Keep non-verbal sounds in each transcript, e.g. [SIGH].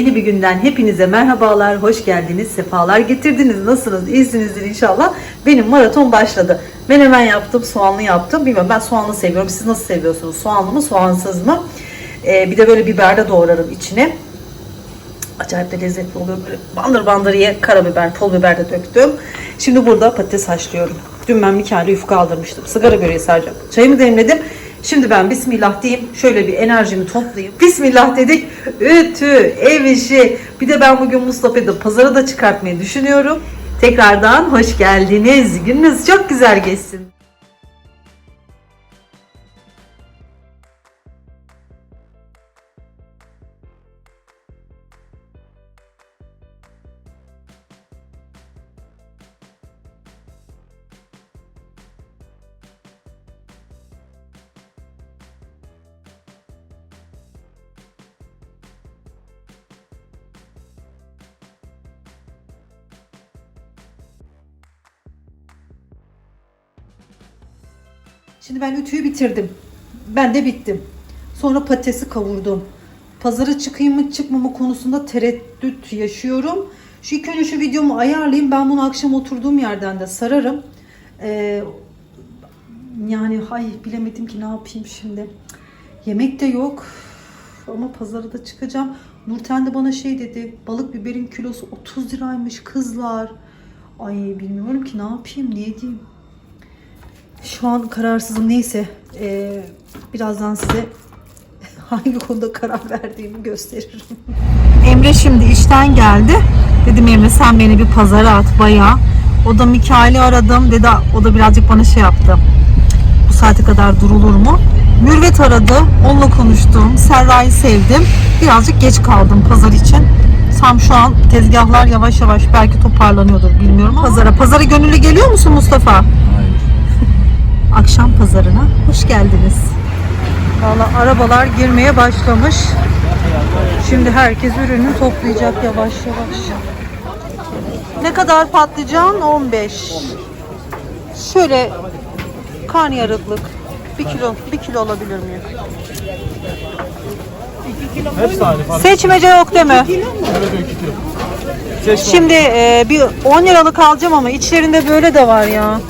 Yeni bir günden hepinize merhabalar, hoş geldiniz, sefalar getirdiniz. Nasılsınız? İyisinizdir inşallah. Benim maraton başladı. Menemen yaptım, soğanlı yaptım. Bilmiyorum ben soğanlı seviyorum. Siz nasıl seviyorsunuz? Soğanlı mı, soğansız mı? Ee, bir de böyle biber de doğrarım içine. Acayip de lezzetli oluyor. Böyle bandır bandır ye. Karabiber, pul biber de döktüm. Şimdi burada patates haşlıyorum. Dün ben Mikail'e yufka aldırmıştım. Sigara böreği saracağım. Çayımı demledim. Şimdi ben Bismillah diyeyim. Şöyle bir enerjimi toplayayım. Bismillah dedik. Ütü, ev işi. Bir de ben bugün Mustafa'yı da pazara da çıkartmayı düşünüyorum. Tekrardan hoş geldiniz. Gününüz çok güzel geçsin. Şimdi ben ütüyü bitirdim. Ben de bittim. Sonra patatesi kavurdum. Pazara çıkayım mı çıkmama konusunda tereddüt yaşıyorum. Şu ilk önce şu videomu ayarlayayım. Ben bunu akşam oturduğum yerden de sararım. Ee, yani hay bilemedim ki ne yapayım şimdi. Yemek de yok. Ama pazara da çıkacağım. Nurten de bana şey dedi. Balık biberin kilosu 30 liraymış kızlar. Ay bilmiyorum ki ne yapayım ne edeyim. Şu an kararsızım. Neyse. Ee, birazdan size [LAUGHS] hangi konuda karar verdiğimi gösteririm. Emre şimdi işten geldi. Dedim Emre sen beni bir pazara at bayağı. O da Mikail'i aradım. Dedi o da birazcık bana şey yaptı. Bu saate kadar durulur mu? Mürvet aradı. Onunla konuştum. Serra'yı sevdim. Birazcık geç kaldım pazar için. Tam şu an tezgahlar yavaş yavaş belki toparlanıyordur bilmiyorum ama. Pazara. Pazara gönüllü geliyor musun Mustafa? Akşam pazarına hoş geldiniz. Valla arabalar girmeye başlamış. Şimdi herkes ürünü toplayacak yavaş yavaş. Ne kadar patlıcan? 15. Şöyle karnıyarıklık. 1 kilo, 1 kilo alabilir miyim? Hepsi aynı fark. Seçmece yok deme. Evet 2 kilo. Seç Şimdi... Şimdi e, bir 10 liralık alacağım ama içlerinde böyle de var ya.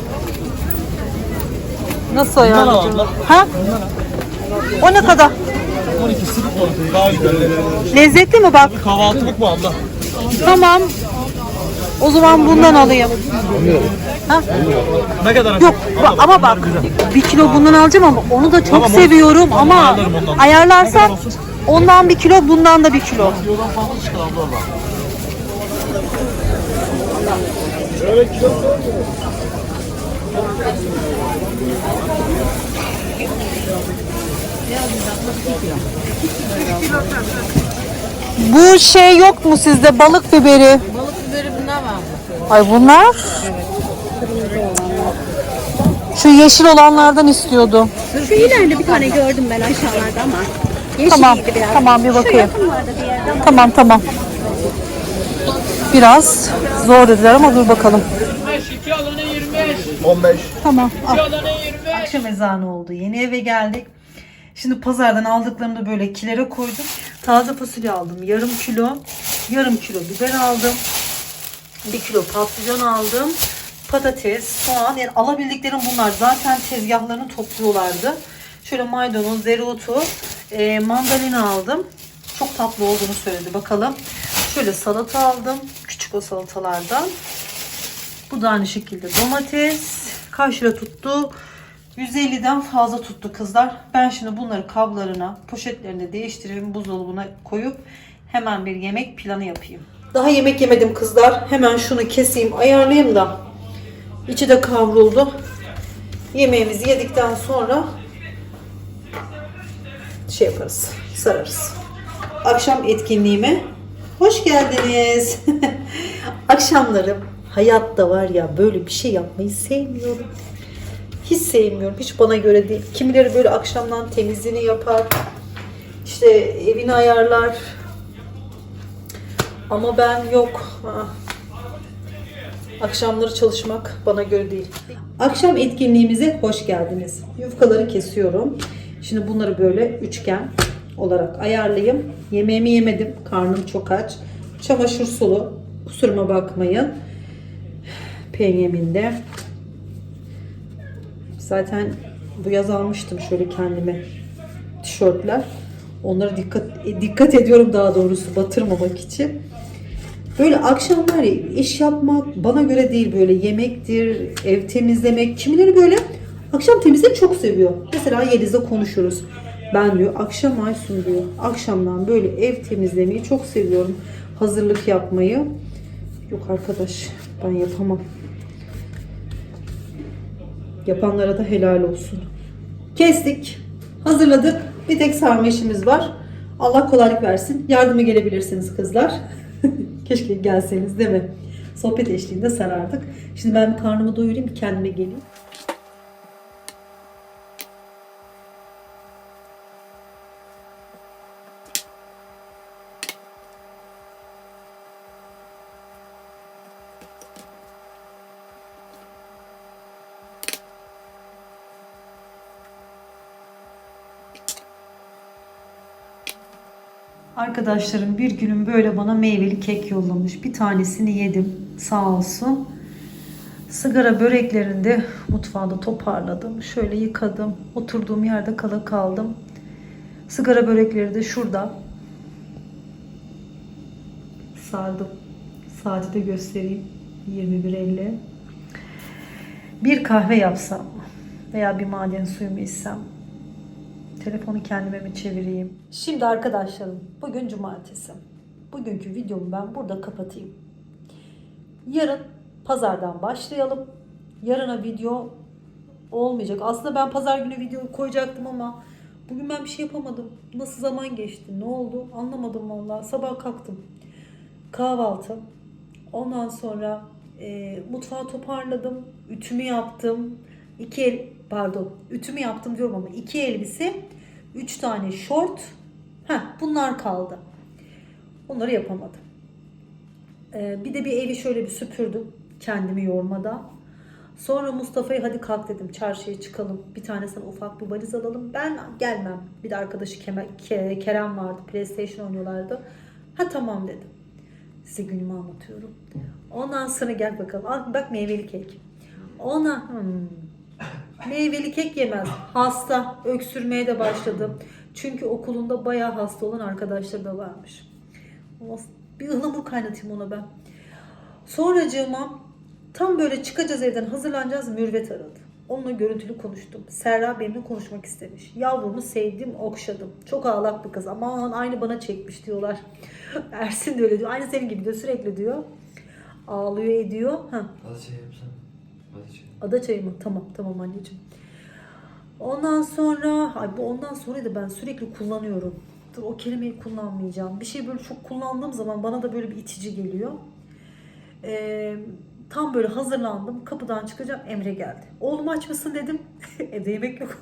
Nasıl ayarlayacağım? abla. Ha? O ne kadar? 12 sıkı balık daha güzel. Lezzetli mi bak? Kahvaltılık mı abla? Tamam. O zaman bundan alayım. Ha? Ne kadar? Yok Abla, ba- ama bak bir kilo bundan alacağım ama onu da çok Tamam, onu- seviyorum tamam, ama ayarlarım ondan. kadar olsun? ondan bir kilo bundan da bir kilo. Kilodan fazla çıkar abla orada. Bu şey yok mu sizde balık biberi? Balık biberi bunlar var. Ay bunlar? Şu yeşil olanlardan istiyordum. Şu ileride bir tane gördüm ben aşağılarda ama. Yeşiliydi Tamam, biraz. tamam, bir bakayım. bir. Tamam tamam. Biraz zor dediler ama dur bakalım. 15. Tamam. Akşam ezanı oldu. Yeni eve geldik. Şimdi pazardan aldıklarımı da böyle kilere koydum. Taze fasulye aldım. Yarım kilo. Yarım kilo biber aldım. Bir kilo patlıcan aldım. Patates, soğan. Yani alabildiklerim bunlar. Zaten tezgahlarını topluyorlardı. Şöyle maydanoz, dereotu, e, mandalina aldım. Çok tatlı olduğunu söyledi. Bakalım. Şöyle salata aldım. Küçük o salatalardan. Bu da aynı şekilde domates. Kaç lira tuttu? 150'den fazla tuttu kızlar. Ben şimdi bunları kablarına, poşetlerine değiştireyim. Buzdolabına koyup hemen bir yemek planı yapayım. Daha yemek yemedim kızlar. Hemen şunu keseyim, ayarlayayım da. İçi de kavruldu. Yemeğimizi yedikten sonra şey yaparız, sararız. Akşam etkinliğime hoş geldiniz. [LAUGHS] Akşamları hayatta var ya böyle bir şey yapmayı sevmiyorum. Hiç sevmiyorum. Hiç bana göre değil. Kimileri böyle akşamdan temizliğini yapar. İşte evini ayarlar. Ama ben yok. Aa. Akşamları çalışmak bana göre değil. Akşam etkinliğimize hoş geldiniz. Yufkaları kesiyorum. Şimdi bunları böyle üçgen olarak ayarlayayım. Yemeğimi yemedim. Karnım çok aç. Çamaşır sulu. Kusuruma bakmayın. Penyeminde. Zaten bu yaz almıştım şöyle kendime tişörtler. Onlara dikkat dikkat ediyorum daha doğrusu batırmamak için. Böyle akşamlar iş yapmak bana göre değil böyle yemektir, ev temizlemek. Kimileri böyle akşam temizlemeyi çok seviyor. Mesela Yeliz'le konuşuruz. Ben diyor akşam Aysun diyor. Akşamdan böyle ev temizlemeyi çok seviyorum. Hazırlık yapmayı. Yok arkadaş ben yapamam. Yapanlara da helal olsun. Kestik. Hazırladık. Bir tek sarma işimiz var. Allah kolaylık versin. Yardıma gelebilirsiniz kızlar. [LAUGHS] Keşke gelseniz değil mi? Sohbet eşliğinde sarardık. Şimdi ben karnımı doyurayım kendime geleyim. Arkadaşlarım bir günün böyle bana meyveli kek yollamış. Bir tanesini yedim sağ olsun. Sigara böreklerini de mutfağda toparladım. Şöyle yıkadım. Oturduğum yerde kala kaldım. Sigara börekleri de şurada. Sardım. Saati de göstereyim. 21.50. Bir kahve yapsam veya bir maden suyu mu içsem Telefonu kendime mi çevireyim? Şimdi arkadaşlarım bugün cumartesi. Bugünkü videomu ben burada kapatayım. Yarın pazardan başlayalım. Yarına video olmayacak. Aslında ben pazar günü video koyacaktım ama bugün ben bir şey yapamadım. Nasıl zaman geçti? Ne oldu? Anlamadım vallahi. Sabah kalktım. Kahvaltı. Ondan sonra e, mutfağı toparladım. Ütümü yaptım. İki el, pardon ütümü yaptım diyorum ama iki elbise, üç tane şort. Heh, bunlar kaldı. Bunları yapamadım. Ee, bir de bir evi şöyle bir süpürdüm. Kendimi yormadan. Sonra Mustafa'ya hadi kalk dedim çarşıya çıkalım. Bir tane sana ufak bir valiz alalım. Ben gelmem. Bir de arkadaşı Kerem vardı. PlayStation oynuyorlardı. Ha tamam dedim. Size günümü anlatıyorum. Ondan sonra gel bakalım. Al, bak meyveli kek. Ona hmm, meyveli kek yemez. Hasta. Öksürmeye de başladı. Çünkü okulunda bayağı hasta olan arkadaşları da varmış. Of, Bir ıhlamur kaynatayım ona ben. Sonracığıma tam böyle çıkacağız evden hazırlanacağız Mürvet aradı. Onunla görüntülü konuştum. Serra benimle konuşmak istemiş. Yavrumu sevdim, okşadım. Çok ağlak bir kız. Aman aynı bana çekmiş diyorlar. [LAUGHS] Ersin de öyle diyor. Aynı senin gibi diyor. Sürekli diyor. Ağlıyor ediyor. Ha, Hadi şey yapsana. Hadi şey. Ada çayı mı? Tamam tamam anneciğim. Ondan sonra ay bu ondan sonra da ben sürekli kullanıyorum. Dur o kelimeyi kullanmayacağım. Bir şey böyle çok kullandığım zaman bana da böyle bir itici geliyor. Ee, tam böyle hazırlandım. Kapıdan çıkacağım. Emre geldi. Oğlum aç mısın dedim. [LAUGHS] Evde yemek yok.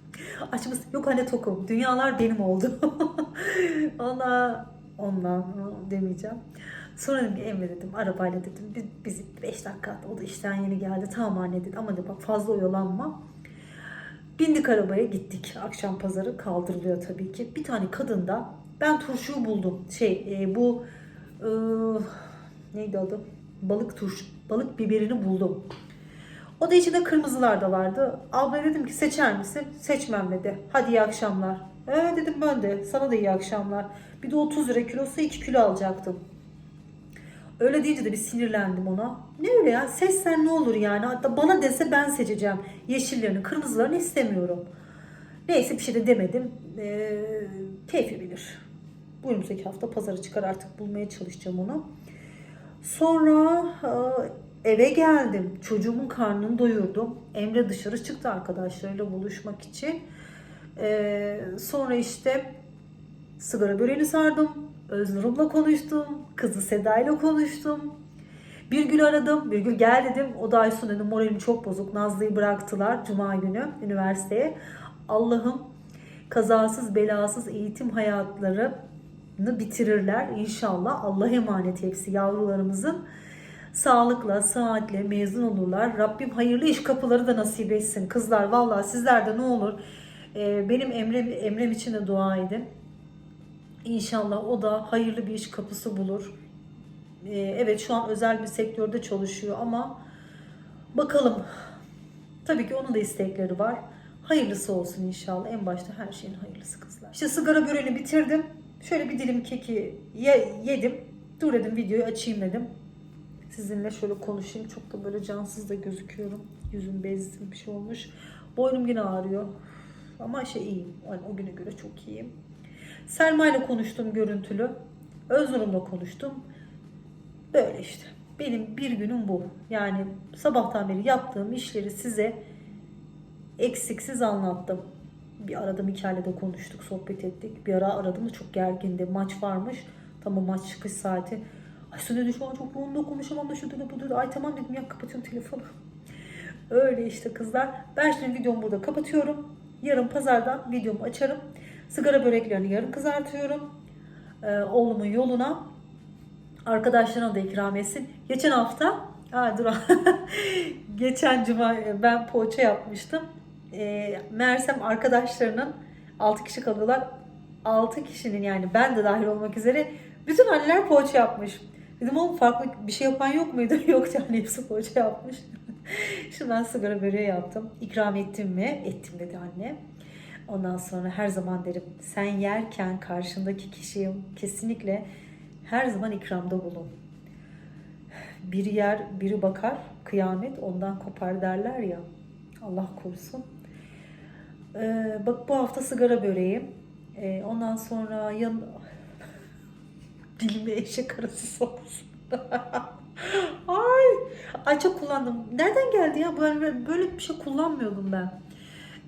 [LAUGHS] aç mısın? Yok anne tokum. Dünyalar benim oldu. [LAUGHS] Ona ondan demeyeceğim. Sonra dedim ki Emre dedim arabayla dedim biz, biz 5 dakika o da işten yeni geldi tamam anne dedi ama de bak fazla oyalanma. Bindik arabaya gittik. Akşam pazarı kaldırılıyor tabii ki. Bir tane kadın da ben turşuyu buldum. Şey e, bu e, neydi adı? Balık turşu, balık biberini buldum. O da içinde kırmızılar da vardı. Abla dedim ki seçer misin? Seçmem dedi. Hadi iyi akşamlar. Evet dedim ben de. Sana da iyi akşamlar. Bir de 30 lira kilosu 2 kilo alacaktım. Öyle deyince de bir sinirlendim ona. Ne öyle ya? Seçsen ne olur yani? Hatta bana dese ben seçeceğim. Yeşillerini, kırmızılarını istemiyorum. Neyse bir şey de demedim. Ee, keyfi bilir. Bu önümüzdeki hafta pazara çıkar artık bulmaya çalışacağım onu. Sonra e, eve geldim. Çocuğumun karnını doyurdum. Emre dışarı çıktı arkadaşlarıyla buluşmak için. Ee, sonra işte sigara böreğini sardım. Öznur'umla konuştum. Kızı Seda'yla konuştum. Birgül aradım. Birgül gel dedim. O da Aysun dedim moralim çok bozuk. Nazlı'yı bıraktılar Cuma günü üniversiteye. Allah'ım kazasız belasız eğitim hayatlarını bitirirler inşallah. Allah emanet hepsi yavrularımızın. Sağlıkla, saatle mezun olurlar. Rabbim hayırlı iş kapıları da nasip etsin. Kızlar vallahi sizler de ne olur e, benim Emrem, Emrem için de dua edin. İnşallah o da hayırlı bir iş kapısı bulur. Ee, evet şu an özel bir sektörde çalışıyor ama bakalım. Tabii ki onun da istekleri var. Hayırlısı olsun inşallah. En başta her şeyin hayırlısı kızlar. İşte sigara böreğini bitirdim. Şöyle bir dilim keki ye- yedim. Dur dedim videoyu açayım dedim. Sizinle şöyle konuşayım. Çok da böyle cansız da gözüküyorum. Yüzüm bezdim bir şey olmuş. Boynum yine ağrıyor. Ama şey iyiyim. Yani o güne göre çok iyiyim. Selma ile konuştum görüntülü. Öznur'umla konuştum. Böyle işte. Benim bir günüm bu. Yani sabahtan beri yaptığım işleri size eksiksiz anlattım. Bir arada Mikail'le de konuştuk, sohbet ettik. Bir ara aradım da çok gergindi. Maç varmış. Tamam maç çıkış saati. Ay sen dedi şu an çok yoğun da konuşamam da şu dedi bu dedi. Ay tamam dedim ya kapatıyorum telefonu. Öyle işte kızlar. Ben şimdi videomu burada kapatıyorum. Yarın pazardan videomu açarım. Sigara böreklerini yarın kızartıyorum. Ee, oğlumun yoluna. Arkadaşlarına da ikram etsin. Geçen hafta, aa, dur. [LAUGHS] Geçen cuma e, ben poğaça yapmıştım. E, meğersem arkadaşlarının 6 kişi kalıyorlar. 6 kişinin yani ben de dahil olmak üzere bütün anneler poğaça yapmış. Dedim oğlum farklı bir şey yapan yok muydu? [LAUGHS] Yok yani hepsi poğaça yapmış. [LAUGHS] Şimdi ben sigara böreği yaptım. İkram ettim mi? Ettim dedi anne. Ondan sonra her zaman derim sen yerken karşındaki kişiye kesinlikle her zaman ikramda bulun. Biri yer, biri bakar, kıyamet ondan kopar derler ya. Allah korusun. Ee, bak bu hafta sigara böreği. Ee, ondan sonra yan... [LAUGHS] Dilime eşek arası soksun. [LAUGHS] Ay, ay kullandım. Nereden geldi ya? Böyle, böyle bir şey kullanmıyordum ben.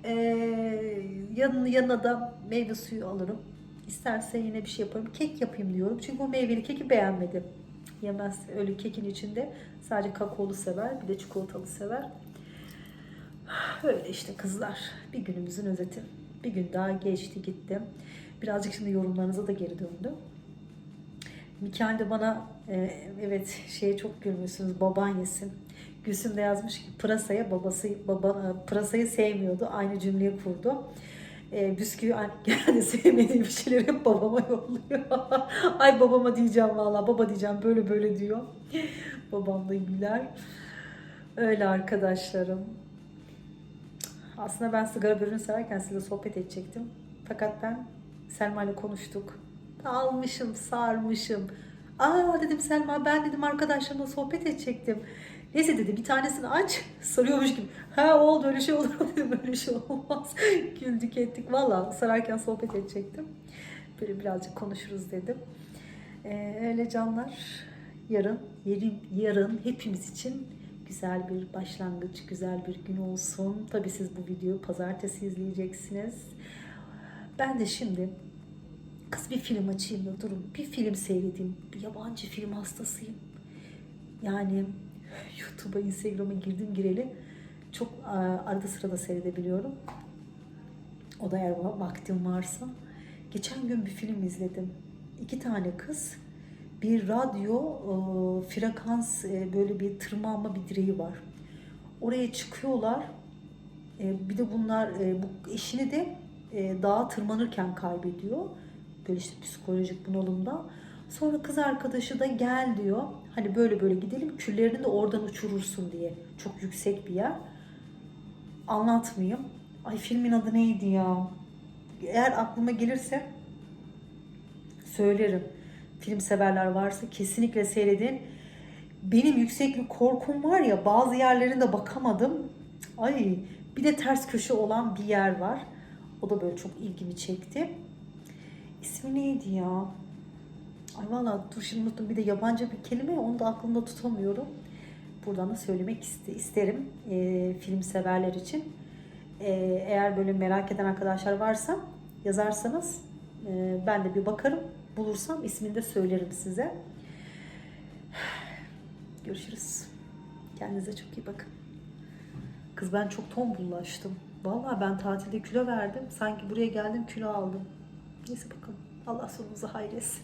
Ee, yanına, yanına da meyve suyu alırım. İsterse yine bir şey yaparım. Kek yapayım diyorum. Çünkü o meyveli keki beğenmedim. Yemez. Öyle kekin içinde sadece kakaolu sever. Bir de çikolatalı sever. Öyle işte kızlar. Bir günümüzün özeti. Bir gün daha geçti gitti. Birazcık şimdi yorumlarınıza da geri döndüm. Mikail de bana e, evet şeye çok gülmüşsünüz baban yesin. Gülsüm de yazmış ki pırasaya babası baba pırasayı sevmiyordu. Aynı cümleyi kurdu. E, bisküvi an- [LAUGHS] genelde sevmediği bir şeyleri hep babama yolluyor. [LAUGHS] Ay babama diyeceğim valla baba diyeceğim böyle böyle diyor. [LAUGHS] Babam da güler. Öyle arkadaşlarım. Aslında ben sigara böreğini severken sizinle sohbet edecektim. Fakat ben Selma ile konuştuk. Almışım, sarmışım. Aa dedim Selma ben dedim arkadaşlarımla sohbet edecektim. Neyse dedi bir tanesini aç. [LAUGHS] Soruyormuş gibi. Ha oldu öyle şey olur [LAUGHS] dedim öyle şey olmaz. [LAUGHS] Güldük ettik. Valla sararken sohbet edecektim. Böyle birazcık konuşuruz dedim. Ee, öyle canlar. Yarın, yarın, yarın hepimiz için güzel bir başlangıç, güzel bir gün olsun. Tabii siz bu videoyu pazartesi izleyeceksiniz. Ben de şimdi kız bir film açayım da durun. Bir film seyredeyim. Bir yabancı film hastasıyım. Yani YouTube'a, Instagram'a girdim gireli çok e, arada sırada seyredebiliyorum. O da eğer va- vaktim varsa. Geçen gün bir film izledim. İki tane kız bir radyo e, frekans e, böyle bir tırmanma bir direği var. Oraya çıkıyorlar. Bir de bunlar bu eşini de dağa tırmanırken kaybediyor. Böyle işte psikolojik bunalımda. Sonra kız arkadaşı da gel diyor. Hani böyle böyle gidelim küllerini de oradan uçurursun diye. Çok yüksek bir yer. Anlatmayayım. Ay filmin adı neydi ya? Eğer aklıma gelirse söylerim. Film severler varsa kesinlikle seyredin. Benim yükseklik korkum var ya bazı yerlerinde bakamadım. Ay bir de ters köşe olan bir yer var. O da böyle çok ilgimi çekti. İsmi neydi ya? Ay valla dur şimdi unuttum. Bir de yabancı bir kelime onu da aklımda tutamıyorum. Buradan da söylemek iste- isterim e, film severler için. E, eğer böyle merak eden arkadaşlar varsa yazarsanız e, ben de bir bakarım. Bulursam ismini de söylerim size. Görüşürüz. Kendinize çok iyi bakın. Kız ben çok tombullaştım. Vallahi ben tatilde kilo verdim. Sanki buraya geldim kilo aldım. Neyse bakalım. Allah sonumuzu hayretsin.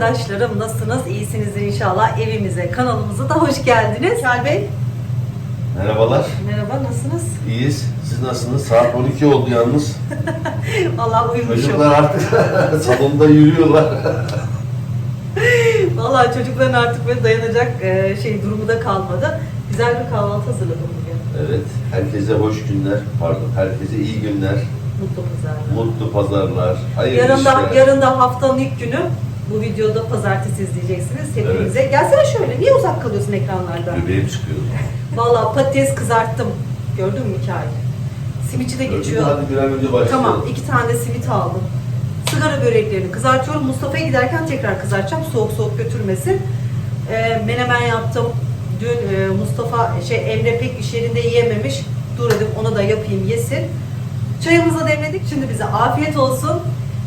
arkadaşlarım nasılsınız? İyisinizdir inşallah. Evimize, kanalımıza da hoş geldiniz. Kel Bey, Merhabalar, merhaba nasılsınız? iyiyiz. Siz nasılsınız? Saat 12 oldu yalnız. [LAUGHS] Vallahi uyumuşum. Çocuklar artık [LAUGHS] salonda yürüyorlar. [LAUGHS] Vallahi çocukların artık böyle dayanacak e, şey durumu da kalmadı. Güzel bir kahvaltı hazırladım bugün. Evet, herkese hoş günler, pardon, herkese iyi günler, Mutlu pazarlar. mutlu pazarlar, hayırlı Yarın da, işler. yarın da haftanın ilk günü. Bu videoda pazartesi izleyeceksiniz hepinize. Gelsene şöyle. Niye uzak kalıyorsun ekranlardan? Göbeğim çıkıyor. Vallahi patates kızarttım. Gördün mü hikaye? Simitçi de geçiyor. Hadi bir an önce başlayalım. Tamam, iki tane simit aldım. Sigara böreklerini kızartıyorum. Mustafa'ya giderken tekrar kızartacağım. Soğuk soğuk götürmesin. Ee, menemen yaptım. Dün e, Mustafa, şey Emre pek iş yerinde yiyememiş. Dur dedim ona da yapayım yesin. Çayımızı da demledik. Şimdi bize afiyet olsun.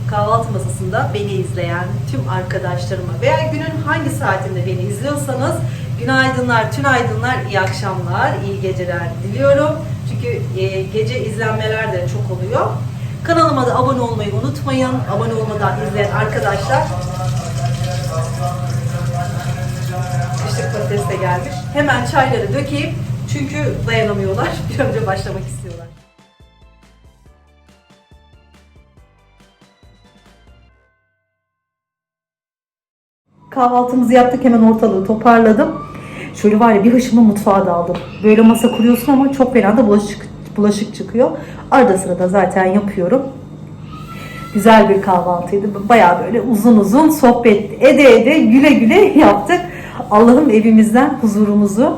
Kahvaltı masasında beni izleyen tüm arkadaşlarıma veya günün hangi saatinde beni izliyorsanız günaydınlar, tünaydınlar, iyi akşamlar, iyi geceler diliyorum. Çünkü e, gece izlenmeler de çok oluyor. Kanalıma da abone olmayı unutmayın. Abone olmadan izleyen arkadaşlar. İşte patates de gelmiş. Hemen çayları dökeyim. Çünkü dayanamıyorlar. [LAUGHS] Bir önce başlamak istiyorlar. Kahvaltımızı yaptık hemen ortalığı toparladım. Şöyle var ya bir hışımı mutfağa daldım. Böyle masa kuruyorsun ama çok fena da bulaşık, bulaşık çıkıyor. Arada sırada zaten yapıyorum. Güzel bir kahvaltıydı. Bayağı böyle uzun uzun sohbet ede ede güle güle yaptık. Allah'ım evimizden huzurumuzu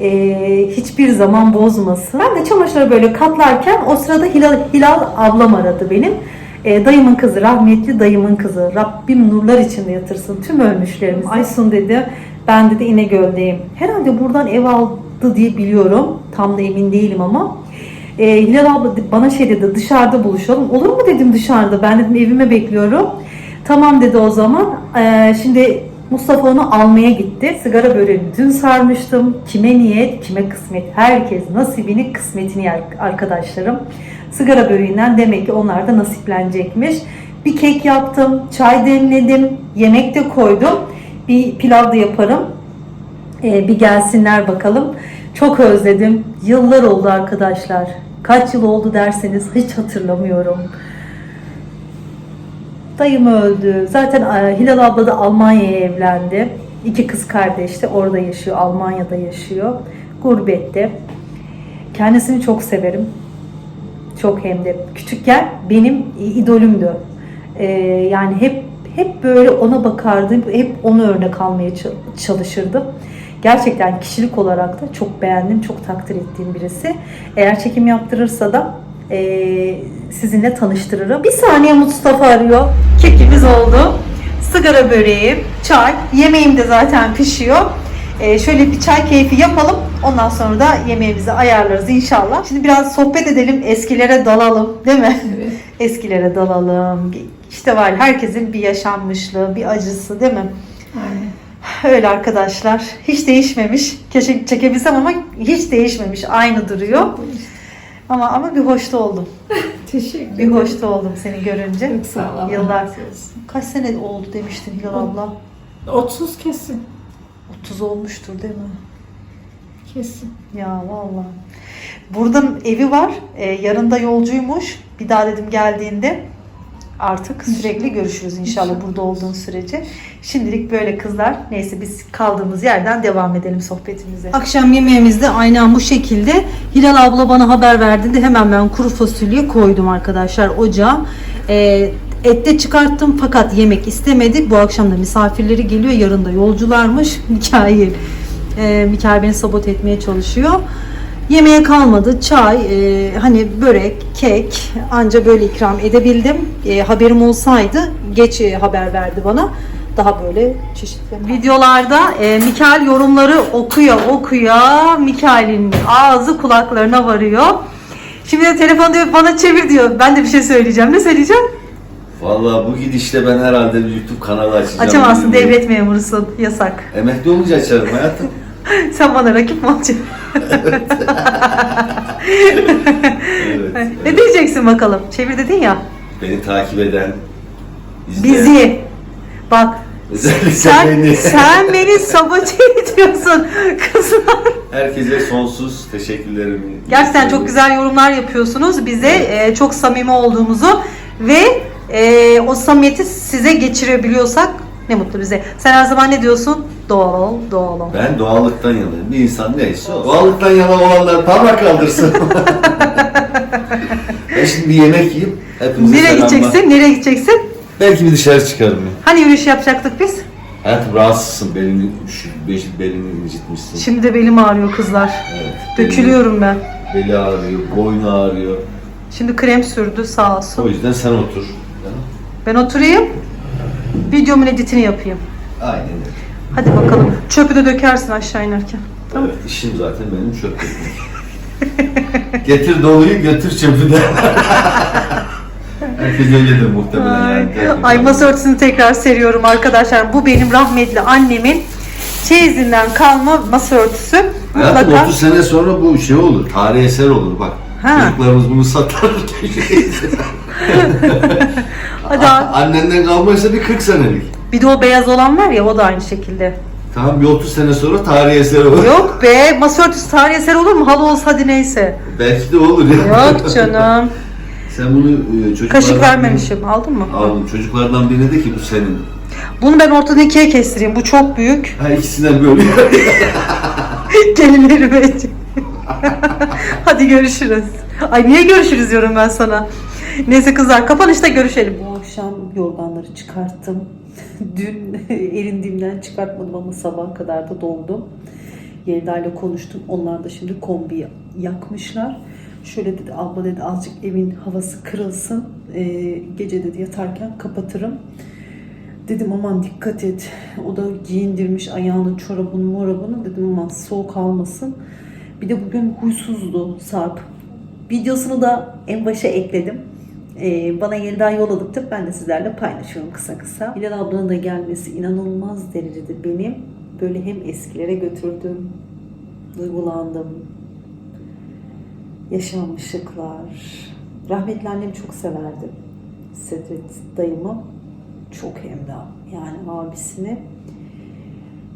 eee, hiçbir zaman bozmasın. Ben de çamaşırı böyle katlarken o sırada Hilal, Hilal ablam aradı benim. Eee, dayımın kızı, rahmetli dayımın kızı. Rabbim nurlar içinde yatırsın tüm ölmüşlerimiz. Aysun dedi, ben dedi İnegöl'deyim. Herhalde buradan ev aldı diye biliyorum. Tam da emin değilim ama. E, Hilal abla bana şey dedi dışarıda buluşalım. Olur mu dedim dışarıda. Ben dedim evime bekliyorum. Tamam dedi o zaman. E, şimdi Mustafa onu almaya gitti. Sigara böreğini dün sarmıştım. Kime niyet, kime kısmet. Herkes nasibini, kısmetini yer arkadaşlarım. Sigara böreğinden demek ki onlar da nasiplenecekmiş. Bir kek yaptım, çay demledim, yemek de koydum. Bir pilav da yaparım. Ee, bir gelsinler bakalım. Çok özledim. Yıllar oldu arkadaşlar. Kaç yıl oldu derseniz hiç hatırlamıyorum. Dayım öldü. Zaten e, Hilal abla da Almanya'ya evlendi. İki kız kardeş de orada yaşıyor. Almanya'da yaşıyor. Gurbette. Kendisini çok severim. Çok hem de. Küçükken benim idolümdü. Ee, yani hep hep böyle ona bakardım. Hep onu örnek almaya çalışırdım. Gerçekten kişilik olarak da çok beğendim, çok takdir ettiğim birisi. Eğer çekim yaptırırsa da eee, sizinle tanıştırırım. Bir saniye Mustafa arıyor. Kekimiz oldu. Sigara böreği, çay, yemeğim de zaten pişiyor. Eee, şöyle bir çay keyfi yapalım. Ondan sonra da yemeğimizi ayarlarız inşallah. Şimdi biraz sohbet edelim, eskilere dalalım değil mi? [LAUGHS] Eskilere dalalım. İşte var herkesin bir yaşanmışlığı, bir acısı değil mi? Öyle arkadaşlar. Hiç değişmemiş. Keşke çekebilsem ama hiç değişmemiş. Aynı duruyor. Ama ama bir hoşta oldum. [LAUGHS] Teşekkür Bir ederim. hoşta oldum seni görünce. Çok sağ ol. Allah Yıllar. razı olsun. Kaç sene oldu demiştin Hilal abla? 30 kesin. 30 olmuştur değil mi? Kesin. Ya vallahi. Burada evi var. Ee, yarın da yolcuymuş. Bir daha dedim geldiğinde artık sürekli görüşürüz inşallah burada olduğun sürece. Şimdilik böyle kızlar. Neyse biz kaldığımız yerden devam edelim sohbetimize. Akşam yemeğimizde aynen bu şekilde. Hilal abla bana haber verdiğinde hemen ben kuru fasulye koydum arkadaşlar ocağa. Ee, ette çıkarttım fakat yemek istemedi. Bu akşam da misafirleri geliyor. Yarın da yolcularmış. [LAUGHS] Mikail. Ee, Mikail beni sabot etmeye çalışıyor. Yemeğe kalmadı. Çay, e, hani börek, kek anca böyle ikram edebildim. E, haberim olsaydı geç e, haber verdi bana. Daha böyle çeşitli videolarda e, Mikail yorumları okuyor okuyor. Mikail'in ağzı kulaklarına varıyor. Şimdi de telefon diyor bana çevir diyor. Ben de bir şey söyleyeceğim. Ne söyleyeceğim? Vallahi bu gidişle ben herhalde bir YouTube kanalı açacağım. Açamazsın devlet memurusun. Yasak. Emekli olunca açarım hayatım. [LAUGHS] [LAUGHS] Sen bana rakip mi olacaksın? evet. [LAUGHS] Ne diyeceksin bakalım? Çevir dedin ya. Beni takip eden, izleyen. Bizi. Bak Özellikle Sen, beni. sen beni sabote [LAUGHS] ediyorsun kızlar. Herkese sonsuz teşekkürlerimi. Gerçekten çok güzel yorumlar yapıyorsunuz. Bize e, çok samimi olduğumuzu ve e, o samimiyeti size geçirebiliyorsak ne mutlu bize. Sen her zaman ne diyorsun? Doğal ol, doğal ol. Ben doğallıktan yanayım. Bir insan neyse o. Doğallıktan yana olanlar parmak kaldırsın. [LAUGHS] ben şimdi bir yemek yiyeyim. Hepinize Nereye selamlar. gideceksin? Nereye gideceksin? Belki bir dışarı çıkarım ya. Hani yürüyüş yapacaktık biz? Hayatım rahatsızsın. Belini, şu, beş- belini incitmişsin. Şimdi de belim ağrıyor kızlar. Evet, Dökülüyorum ben. Beli ağrıyor, boynu ağrıyor. Şimdi krem sürdü sağ O olsun. yüzden sen otur. Ben oturayım. Videomun editini yapayım. Aynen öyle. Hadi bakalım. Çöpü de dökersin aşağı inerken. Tamam. Evet, işim zaten benim çöp dökmek. [LAUGHS] Getir doluyu götür çöpü de. [LAUGHS] Herkes öyledir muhtemelen Ay, yani. Ay masa örtüsünü tekrar seriyorum arkadaşlar. Bu benim rahmetli annemin çeyizinden kalma masa örtüsü. Hayatım Mutlaka 30 sene sonra bu şey olur, tarihi eser olur bak. Ha. Çocuklarımız bunu satar. [LAUGHS] Hadi abi. Annenden kalmaysa bir 40 senelik. bir de o beyaz olan var ya o da aynı şekilde. Tamam bir 30 sene sonra tarihi eser olur. Yok be masa örtüsü tarihi eser olur mu? Halı olsa hadi neyse. Belki de olur ya. Yok canım. [LAUGHS] Sen bunu e, çocuklardan... Kaşık vermemişim. Aldın mı? Aldım. Çocuklardan birine de ki bu senin. Bunu ben ortadan ikiye kestireyim. Bu çok büyük. Ha ikisinden böyle. [LAUGHS] Gelinlerime. [LAUGHS] Hadi görüşürüz. Ay niye görüşürüz diyorum ben sana. Neyse kızlar kapanışta görüşelim. Yorganları çıkarttım. [LAUGHS] Dün [LAUGHS] erindiğimden çıkartmadım ama sabah kadar da dondum. Yelda ile konuştum. Onlar da şimdi kombi yakmışlar. Şöyle dedi abla dedi azıcık evin havası kırılsın. Ee, gece dedi yatarken kapatırım. Dedim aman dikkat et. O da giyindirmiş ayağını, çorabını, morabını. Dedim aman soğuk almasın. Bir de bugün huysuzdu Sarp. Videosunu da en başa ekledim. Ee, bana Yelda yolladıkça ben de sizlerle paylaşıyorum kısa kısa. Hilal ablanın da gelmesi inanılmaz derecede benim böyle hem eskilere götürdüm, duygulandım. Yaşanmışlıklar. Rahmetli annem çok severdi. Sedret dayımı çok hem de yani abisini.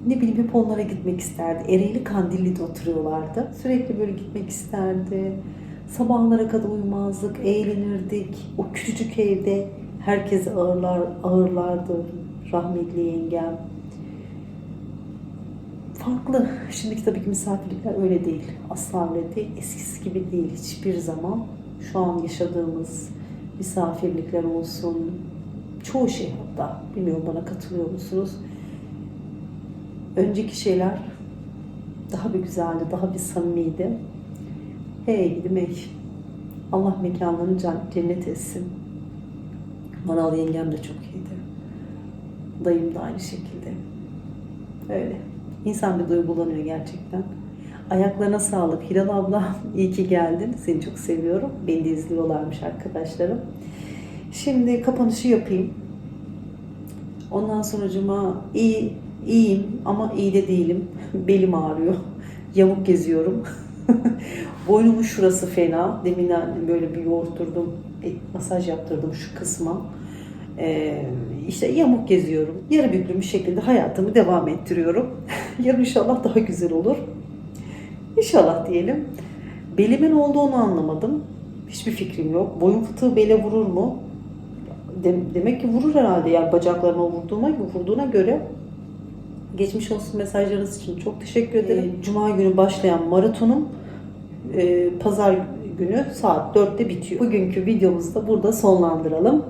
Ne bileyim hep onlara gitmek isterdi. Ereğli Kandilli'de oturuyorlardı. Sürekli böyle gitmek isterdi. Sabahlara kadar uyumazdık, eğlenirdik. O küçücük evde herkes ağırlar, ağırlardı. Rahmetli yengem. Farklı. Şimdiki tabii ki misafirlikler öyle değil. Asla öyle değil. Eskisi gibi değil hiçbir zaman. Şu an yaşadığımız misafirlikler olsun. Çoğu şey hatta. Bilmiyorum bana katılıyor musunuz? Önceki şeyler daha bir güzeldi, daha bir samimiydi. Hey gidim ey. Allah mekanlarını cennet etsin. Maral yengem de çok iyiydi. Dayım da aynı şekilde. Öyle. İnsan bir duygulanıyor gerçekten. Ayaklarına sağlık. Hilal abla [LAUGHS] iyi ki geldin. Seni çok seviyorum. Beni de izliyorlarmış arkadaşlarım. Şimdi kapanışı yapayım. Ondan sonracıma iyi, iyiyim ama iyi de değilim. [LAUGHS] Belim ağrıyor. Yamuk geziyorum. [LAUGHS] [LAUGHS] Boynumun şurası fena. Deminden böyle bir yoğurtturdum. e, Masaj yaptırdım şu kısma. Ee, işte yamuk geziyorum. Yarı büklüm şekilde hayatımı devam ettiriyorum. [LAUGHS] Yarın inşallah daha güzel olur. İnşallah diyelim. Belime ne oldu onu anlamadım. Hiçbir fikrim yok. Boyun fıtığı bele vurur mu? Dem- demek ki vurur herhalde. Yani bacaklarıma vurduğuma, vurduğuna göre geçmiş olsun mesajlarınız için çok teşekkür ederim. Cuma günü başlayan maratonum e, pazar günü saat 4'te bitiyor. Bugünkü videomuzu da burada sonlandıralım.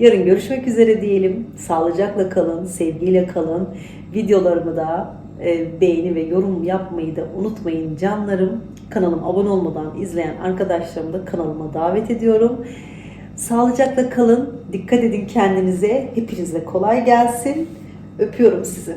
Yarın görüşmek üzere diyelim. Sağlıcakla kalın, sevgiyle kalın. Videolarımı da e, beğeni ve yorum yapmayı da unutmayın canlarım. Kanalıma abone olmadan izleyen arkadaşlarımı da kanalıma davet ediyorum. Sağlıcakla kalın. Dikkat edin kendinize. Hepinize kolay gelsin. Öpüyorum sizi.